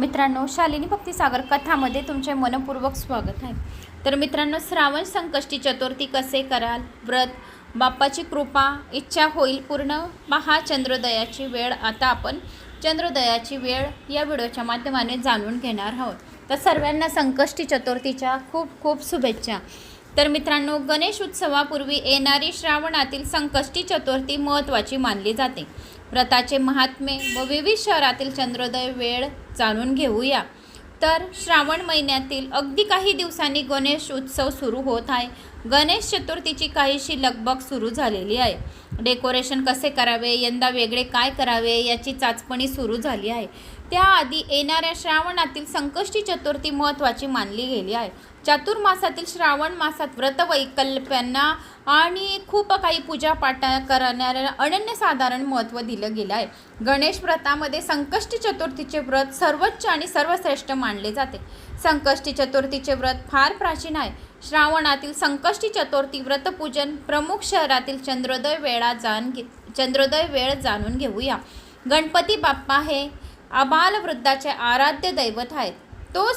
मित्रांनो शालिनी भक्तिसागर कथामध्ये तुमचे मनपूर्वक स्वागत आहे. तर मित्रांनो श्रावण संकष्टी चतुर्थी कसे कराल? व्रत बाप्पाची कृपा इच्छा होईल पूर्ण. पहा चंद्रोदयाची वेळ आता आपण चंद्रोदयाची वेळ या व्हिडिओच्या माध्यमाने जाणून घेणार आहोत. तर सर्वांना संकष्टी चतुर्थीच्या खूप खूप शुभेच्छा. तर मित्रांनो गणेश उत्सवापूर्वी येणारी श्रावणातील संकष्टी चतुर्थी महत्त्वाची मानली जाते. व्रताचे महात्मे व विविध शहरातील चंद्रोदय वेळ जाणून घेऊया. तर श्रावण महिन्यातील अगदी काही दिवसांनी गणेश उत्सव सुरू होत आहे. गणेश चतुर्थीची काहीशी लगबग सुरू झालेली आहे. डेकोरेशन कसे करावे यंदा वेगळे काय करावे याची चाचपणी सुरू झाली आहे. त्याआधी येणाऱ्या श्रावणातील संकष्टी चतुर्थी महत्त्वाची मानली गेली आहे. चातुर्मासातील श्रावण मासात व्रतवैकल्प्यांना आणि खूप काही पूजापाठ करणाऱ्या अनन्यसाधारण महत्त्व दिलं गेलं आहे. गणेश व्रतामध्ये संकष्टी चतुर्थीचे व्रत सर्वोच्च आणि सर्वश्रेष्ठ मानले जाते. संकष्टी चतुर्थीचे व्रत फार प्राचीन आहे. श्रावणातील संकष्टी चतुर्थी व्रतपूजन प्रमुख शहरातील चंद्रोदय वेळा जाण घे चंद्रोदय वेळ जाणून घेऊया. गणपती बाप्पा हे आबालवृद्धाचे आराध्य दैवत आहेत. तो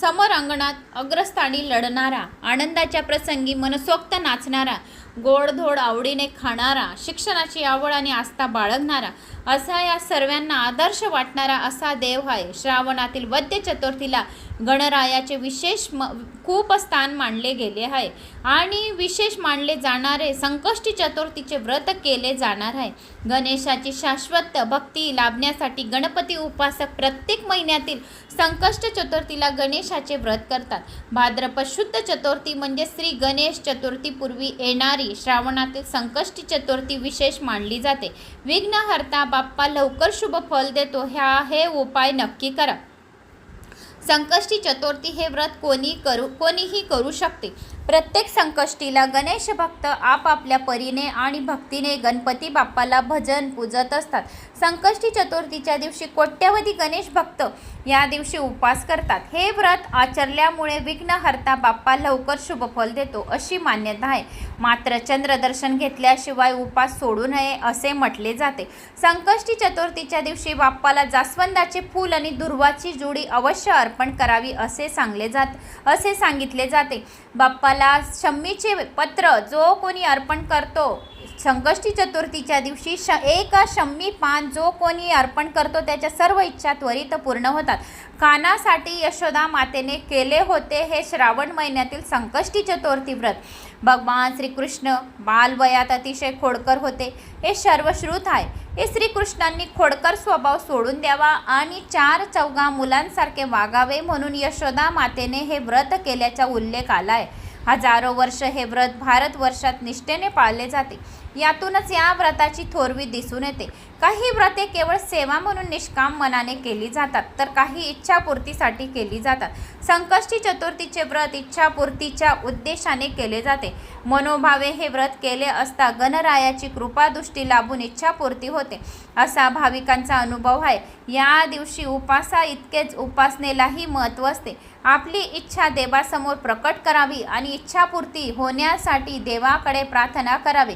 समर अंगणात अग्रस्थानी लढणारा आनंदाच्या प्रसंगी मनसोक्त नाचणारा गोडधोड आवडीने खाणारा शिक्षणाची आवड आणि आस्था बाळगणारा असा या सर्वांना आदर्श वाटणारा असा देव आहे. श्रावणातील वद्य चतुर्थीला गणरायाचे विशेष म खूप स्थान मानले गेले आहे. आणि विशेष मानले जाणारे संकष्टी चतुर्थीचे व्रत केले जाणार आहे. गणेशाची शाश्वत भक्ती लाभण्यासाठी गणपती उपासक प्रत्येक महिन्यातील संकष्ट चतुर्थीला गणेशाचे व्रत करतात. भाद्रपद शुद्ध चतुर्थी म्हणजे श्री गणेश चतुर्थीपूर्वी येणारी श्रावणातील संकष्टी चतुर्थी विशेष मानली जाते. विघ्नहर्ता बाप्पा लवकर शुभ फल देतो. ह्या हे उपाय नक्की करा. संकष्टी चतुर्थी हे व्रत कोणी करू कोणीही करू शकते. प्रत्येक संकष्टीला गणेश भक्त आपापल्या परीने आणि भक्तीने गणपती बाप्पाला भजन पूजत असतात. संकष्टी चतुर्थीच्या दिवशी कोट्यवधी गणेश भक्त या दिवशी उपवास करतात. हे व्रत आचरल्यामुळे विघ्नहर्ता बाप्पा लवकर शुभफल देतो अशी मान्यता आहे. मात्र चंद्रदर्शन घेतल्याशिवाय उपास सोडू नये असे म्हटले जाते. संकष्टी चतुर्थीच्या दिवशी बाप्पाला जास्वंदाचे फूल आणि दुर्वाची जोडी अवश्य अर्पण करावी असे सांगले जात असे सांगितले जाते. बाप्पाला शम्मीचे पत्र जो कोणी अर्पण करतो संकष्टी चतुर्थीच्या दिवशी श एक शम्मी पान जो कोणी अर्पण करतो त्याच्या सर्व इच्छा त्वरित पूर्ण होतात. कानासाठी यशोदा मातेने केले होते हे श्रावण महिन्यातील संकष्टी चतुर्थी व्रत. भगवान श्रीकृष्ण बालवयात अतिशय खोडकर होते. हे सर्वश्रुत आहे. हे श्रीकृष्णांनी खोडकर स्वभाव सोडून द्यावा आणि चार चौघा मुलांसारखे वागावे म्हणून यशोदा मातेने हे व्रत केल्याचा उल्लेख आला आहे हजारो वर्ष हे व्रत भारतवर्षात निष्ठेने पाळले जाते. यातूनच या व्रताची थोरवी दिसून येते. काही व्रते केवळ सेवा म्हणून निष्काम मनाने केली जातात तर काही इच्छापूर्तीसाठी केली जातात. संकष्टी चतुर्थीचे व्रत इच्छापूर्तीच्या उद्देशाने केले जाते. मनोभावे हे व्रत केले असता गणरायाची कृपादृष्टी लाभून इच्छापूर्ती होते. असा भाविकांचा अनुभव आहे. या दिवशी उपासा इतकेच उपासनेलाही महत्त्व असते. आपली इच्छा देवासमोर प्रकट करावी आणि इच्छापूर्ती होण्यासाठी देवाकडे प्रार्थना करावी.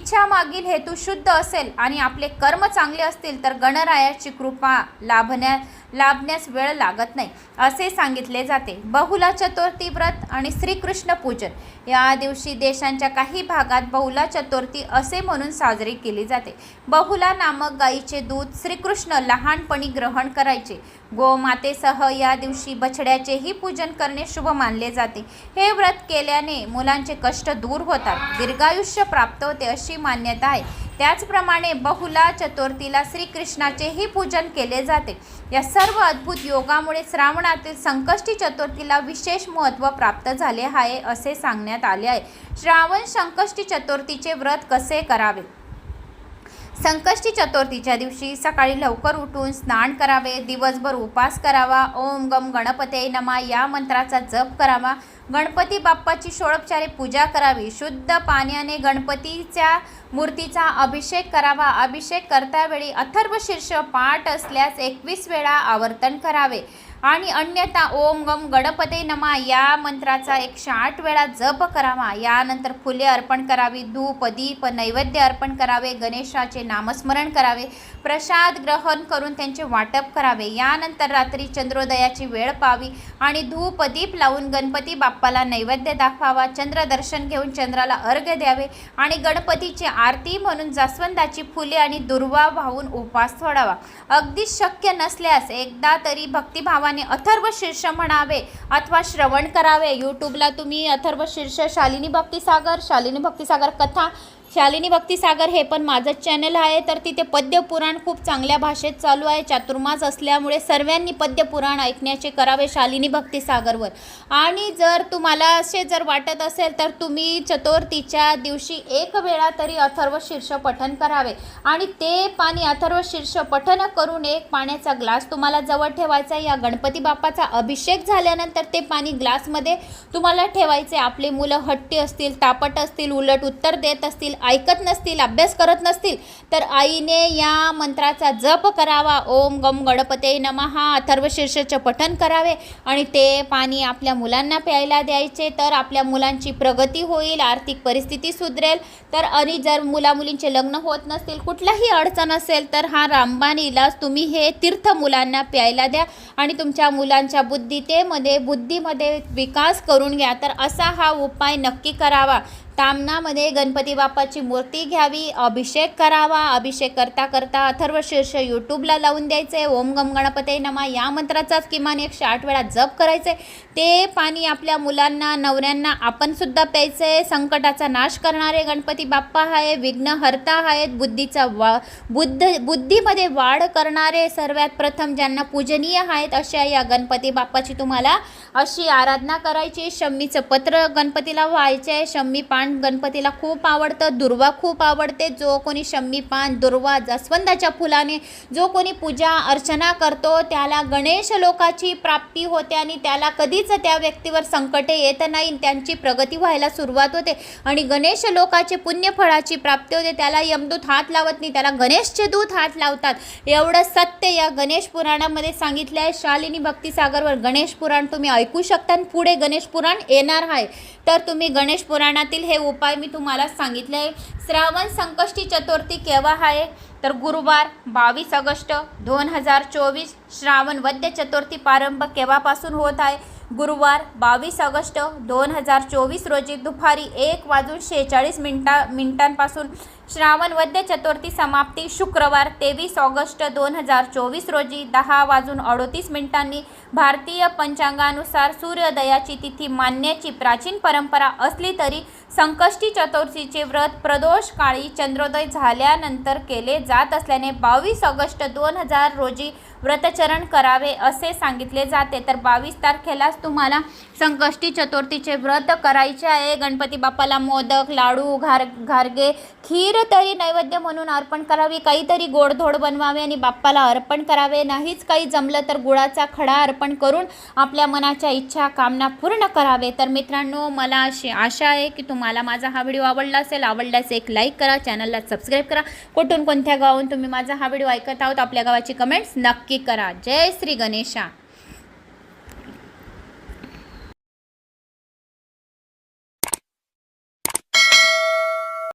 इच्छा मागील हेतू शुद्ध असेल आणि आपले कर्म चांगले असतील तर गणरायाची कृपा लाभण्या लाभण्यास वेळ लागत नाही असे सांगितले जाते. बहुला चतुर्थी व्रत आणि श्रीकृष्ण पूजन. या दिवशी देशांच्या काही भागात बहुला चतुर्थी असे म्हणून साजरी केली जाते. बहुला नामक गायीचे दूध श्रीकृष्ण लहानपणी ग्रहण करायचे. गोमातेसह या दिवशी बछड्याचेही पूजन करणे शुभ मानले जाते. हे व्रत केल्याने मुलांचे कष्ट दूर होतात. दीर्घायुष्य प्राप्त होते अशी मान्यता आहे. त्याचप्रमाणे बहुला चतुर्थीला श्रीकृष्णाचेही पूजन केले जाते. या सर्व अद्भुत योगामुळे श्रावणातील संकष्टी चतुर्थीला विशेष महत्त्व प्राप्त झाले आहे असे सांगण्यात आले आहे. श्रावण संकष्टी चतुर्थीचे व्रत कसे करावे? संकष्टी चतुर्थीच्या दिवशी सकाळी लवकर उठून स्नान करावे दिवसभर उपास करावा ओम गम गणपते नमा या मंत्राचा जप करावा गणपती बाप्पाची षोडोपचारे पूजा करावी. शुद्ध पाण्याने गणपतीच्या मूर्तीचा अभिषेक करावा. अभिषेक करतावेळी अथर्व शीर्ष पाठ असल्यास एकवीस वेळा आवर्तन करावे. आणि अन्यथा ओम गम गणपते नमा या मंत्राचा एकशे आठ वेळा जप करावा. यानंतर फुले अर्पण करावी धूप दीप नैवेद्य अर्पण करावे गणेशाचे नामस्मरण करावे प्रसाद ग्रहण करून त्यांचे वाटप करावे. यानंतर रात्री चंद्रोदयाची वेळ पाहावी आणि धूप दीप लावून गणपती बाप्पाला नैवेद्य दाखवावा. चंद्रदर्शन घेऊन चंद्राला अर्घ्य द्यावे आणि गणपतीची आरती म्हणून जास्वंदाची फुले आणि दुर्वा वाहून उपवास सोडावा. अगदी शक्य नसल्यास एकदा तरी नावाने अथर्व शीर्ष म्हणावे अथवा श्रवण करावे. यूट्यूबला तुम्ही अथर्व शीर्ष शालिनी भक्तिसागर शालिनी भक्तिसागर कथा शालिनी भक्तिसागर हे पण माझं चॅनल आहे. तर तिथे पद्यपुराण खूप चांगल्या भाषेत चालू आहे. चातुर्मास असल्यामुळे सर्वांनी पद्यपुराण ऐकण्याचे करावे शालिनी भक्तिसागरवर. आणि जर तुम्हाला असे जर वाटत असेल तर तुम्ही चतुर्थीच्या दिवशी एक वेळा तरी अथर्व शीर्ष पठन करावे. आणि ते पाणी अथर्व शीर्ष पठन करून एक पाण्याचा ग्लास तुम्हाला जवळ ठेवायचा आहे. या गणपती बाप्पाचा अभिषेक झाल्यानंतर ते पाणी ग्लासमध्ये तुम्हाला ठेवायचे. आपले मुलं हट्टी असतील तापट असतील उलट उत्तर देत असतील ऐकत नसतील अभ्यास करत नसतील तर आईने या मंत्राचा जप करावा. ओम गम गणपते नमहा अथर्व शीर्षचे पठन करावे आणि ते पाणी आपल्या मुलांना प्यायला द्यायचे. तर आपल्या मुलांची प्रगती होईल आर्थिक परिस्थिती सुधरेल. तर आणि जर मुलामुलींचे लग्न होत नसतील कुठलाही अडचण असेल तर हा रामबाण इलाज तुम्ही हे तीर्थ मुलांना प्यायला द्या आणि तुमच्या मुलांच्या बुद्धितेमध्ये बुद्धीमध्ये विकास करून घ्या. तर असा हा उपाय नक्की करावा. तामनामध्ये गणपती बाप्पाची मूर्ती घ्यावी अभिषेक करावा. अभिषेक करता करता अथर्व शीर्ष यूट्यूबला लावून द्यायचे. ओम गम गणपते नमा या मंत्राचाच किमान एकशे आठ वेळा जप करायचे. ते पाणी आपल्या मुलांना नवऱ्यांना आपणसुद्धा प्यायचे. संकटाचा नाश करणारे गणपती बाप्पा आहे विघ्नहर्ता आहेत बुद्धीचा वा बुद्ध बुद्धीमध्ये वाढ करणारे सर्वात प्रथम ज्यांना पूजनीय आहेत अशा या गणपती बाप्पाची तुम्हाला अशी आराधना करायची. शम्मीचं पत्र गणपतीला व्हायचे. शम्मी पान गणपतीला खूप आवडतं दुर्वा खूप आवडते. जो कोणी शम्मी पान दुर्वा जास्वंदाच्या फुलाने जो कोणी पूजा अर्चना करतो त्याला गणेश लोकाची प्राप्ती होते आणि त्याला कधीच त्या व्यक्तीवर संकटे येत नाही त्यांची प्रगती व्हायला सुरुवात होते. आणि गणेश लोकाचे पुण्यफळाची प्राप्ती होते. त्याला यमदूत हात लावत नाही त्याला गणेशचे दूत हात लावतात. एवढं सत्य या गणेश पुराणामध्ये सांगितलं आहे शालिनी भक्तिसागरवर गणेश पुराण तुम्ही ऐकू शकता आणि पुढे गणेश पुराण येणार आहे. तर तुम्ही गणेश पुराणातील हे उपाय मी तुम्हाला सांगितले आहे. श्रावण संकष्टी चतुर्थी केव्हा आहे? तर गुरुवार बावीस ऑगस्ट दोन हजार चोवीस श्रावण वद्य चतुर्थी प्रारंभ केव्हापासून होत आहे? गुरुवार बावीस ऑगस्ट दोन हजार चोवीस रोजी दुपारी एक वाजून शेहेचाळीस मिनटा मिनिटांपासून श्रावण वद्य चतुर्थी समाप्ती शुक्रवार तेवीस ऑगस्ट दोन हजार चोवीस रोजी दहा वाजून अडोतीस मिनिटांनी भारतीय पंचांगानुसार सूर्योदयाची तिथी मानण्याची प्राचीन परंपरा असली तरी संकष्टी चतुर्थीचे व्रत प्रदोष काळी चंद्रोदय झाल्यानंतर केले जात असल्याने बावीस ऑगस्ट दोन हजार रोजी व्रतचरण करावे असे सांगितले जाते. तर बावीस तारखेलाच तुम्हाला संकष्टी चतुर्थीचे व्रत करायचे आहे. गणपती बाप्पाला मोदक लाडू घार घारगे खीर तरी नैवेद्य म्हणून अर्पण करावी. काहीतरी गोडधोड बनवावे आणि बाप्पाला अर्पण करावे. नाहीच काही जमलं तर गुळाचा खडा अर्पण करून आपल्या मनाच्या इच्छा कामना पूर्ण करावे. तर मित्रांनो मला अशी आशा आहे की तुम्हाला माझा हा व्हिडिओ आवडला असेल आवडल्यास एक लाईक करा चॅनलला सबस्क्राईब करा. कुठून कोणत्या गावाहून तुम्ही माझा हा व्हिडिओ ऐकत आहोत आपल्या गावाची कमेंट्स नक्की करा. जय श्री गणेशा.